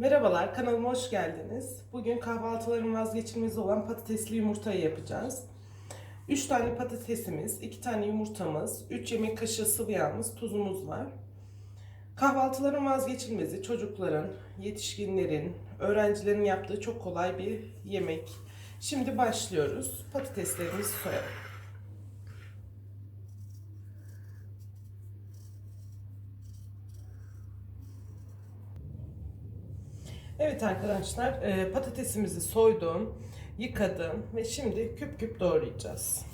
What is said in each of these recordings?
Merhabalar, kanalıma hoş geldiniz. Bugün kahvaltıların vazgeçilmezi olan patatesli yumurtayı yapacağız. 3 tane patatesimiz, 2 tane yumurtamız, 3 yemek kaşığı sıvı yağımız, tuzumuz var. Kahvaltıların vazgeçilmezi çocukların, yetişkinlerin, öğrencilerin yaptığı çok kolay bir yemek. Şimdi başlıyoruz. Patateslerimizi soyalım. Evet arkadaşlar e, patatesimizi soydum, yıkadım ve şimdi küp küp doğrayacağız.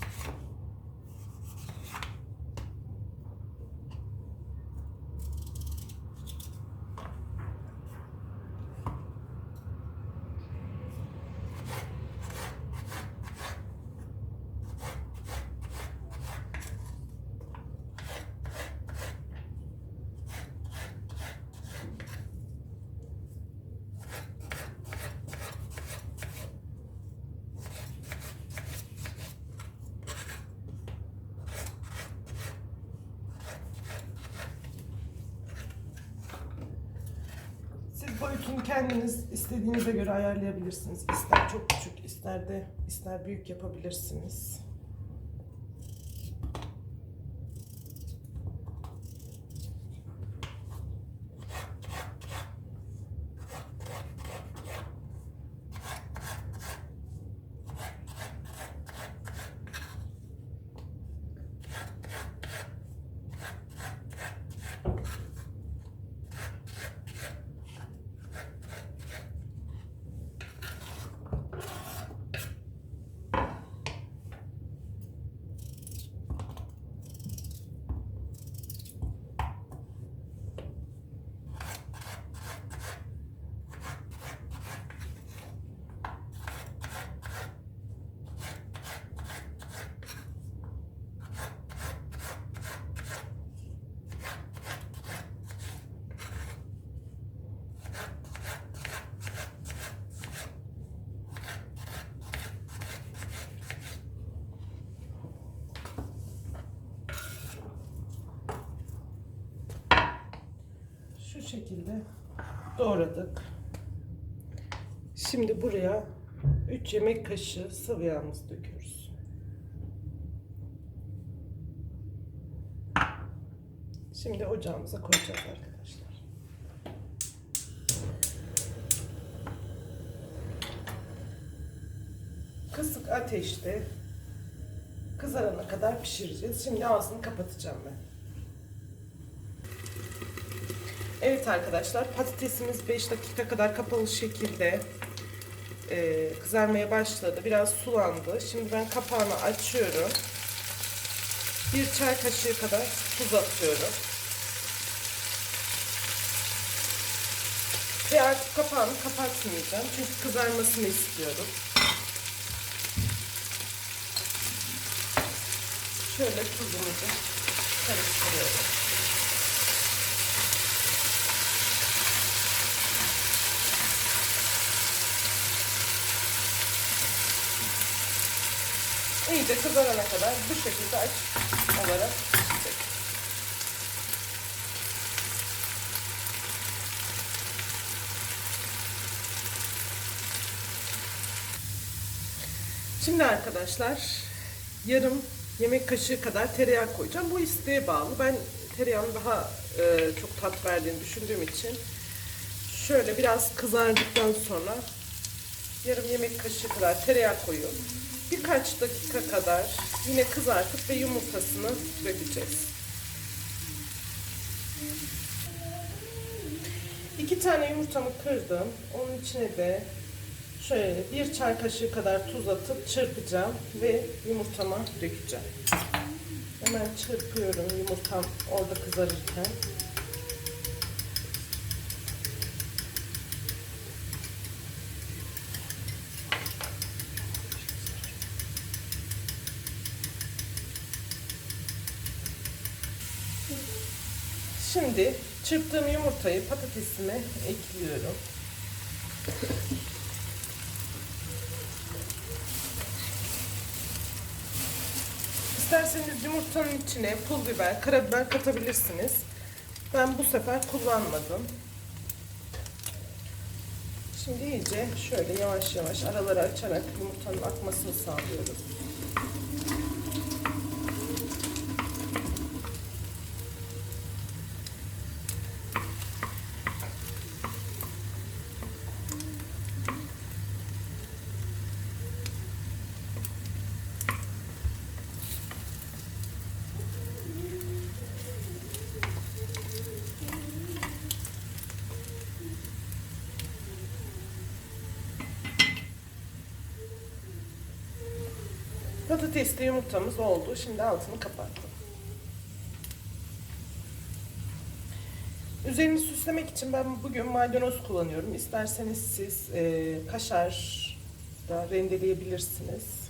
Boyutunu kendiniz istediğinize göre ayarlayabilirsiniz. İster çok küçük, ister de ister büyük yapabilirsiniz. Şekilde doğradık. Şimdi buraya 3 yemek kaşığı sıvı yağımızı döküyoruz. Şimdi ocağımıza koyacağız arkadaşlar. Kısık ateşte kızarana kadar pişireceğiz. Şimdi ağzını kapatacağım ben. Evet arkadaşlar patatesimiz 5 dakika kadar kapalı şekilde e, kızarmaya başladı. Biraz sulandı. Şimdi ben kapağını açıyorum. Bir çay kaşığı kadar tuz atıyorum. Ve artık kapağını kapatmayacağım. Çünkü kızarmasını istiyorum. Şöyle tuzumuzu karıştırıyorum. İyice kızarana kadar bu şekilde aç olarak pişecek. Şimdi arkadaşlar yarım yemek kaşığı kadar tereyağı koyacağım. Bu isteğe bağlı. Ben tereyağın daha e, çok tat verdiğini düşündüğüm için şöyle biraz kızardıktan sonra yarım yemek kaşığı kadar tereyağı koyuyorum. Birkaç dakika kadar yine kızartıp ve yumurtasını dökeceğiz. İki tane yumurtamı kırdım. Onun içine de şöyle bir çay kaşığı kadar tuz atıp çırpacağım ve yumurtama dökeceğim. Hemen çırpıyorum yumurtam orada kızarırken. Şimdi çırptığım yumurtayı patatesime ekliyorum. İsterseniz yumurtanın içine pul biber, karabiber katabilirsiniz. Ben bu sefer kullanmadım. Şimdi iyice şöyle yavaş yavaş araları açarak yumurtanın akmasını sağlıyoruz. Patatesli yumurtamız oldu. Şimdi altını kapattım. Üzerini süslemek için ben bugün maydanoz kullanıyorum. İsterseniz siz e, kaşar da rendeleyebilirsiniz.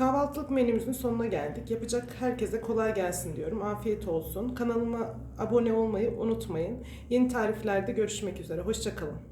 Kahvaltılık menümüzün sonuna geldik. Yapacak herkese kolay gelsin diyorum. Afiyet olsun. Kanalıma abone olmayı unutmayın. Yeni tariflerde görüşmek üzere. Hoşçakalın.